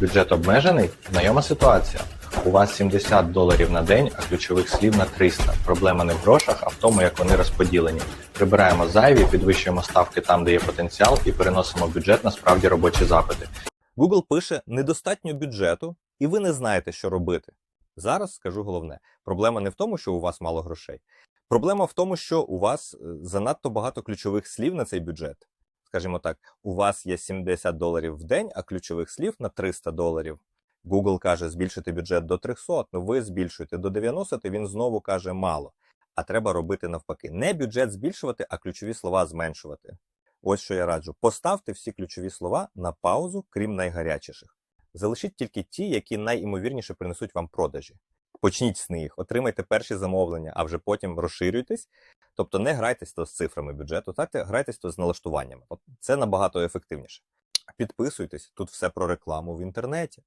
Бюджет обмежений? Знайома ситуація. У вас 70 доларів на день, а ключових слів на 300. Проблема не в грошах, а в тому, як вони розподілені. Прибираємо зайві, підвищуємо ставки там, де є потенціал, і переносимо бюджет на справді робочі запити. Google пише недостатньо бюджету, і ви не знаєте, що робити. Зараз скажу головне: проблема не в тому, що у вас мало грошей. Проблема в тому, що у вас е, занадто багато ключових слів на цей бюджет. Скажімо так, у вас є 70 доларів в день, а ключових слів на 300 доларів. Google каже збільшити бюджет до 300, ну ви збільшуєте до 90, він знову каже мало. А треба робити навпаки. Не бюджет збільшувати, а ключові слова зменшувати. Ось що я раджу: поставте всі ключові слова на паузу, крім найгарячіших. Залишіть тільки ті, які найімовірніше принесуть вам продажі. Почніть з них, отримайте перші замовлення, а вже потім розширюйтесь. Тобто не грайтесь то з цифрами бюджету, так грайтесь то з налаштуваннями. Це набагато ефективніше. Підписуйтесь, тут все про рекламу в інтернеті.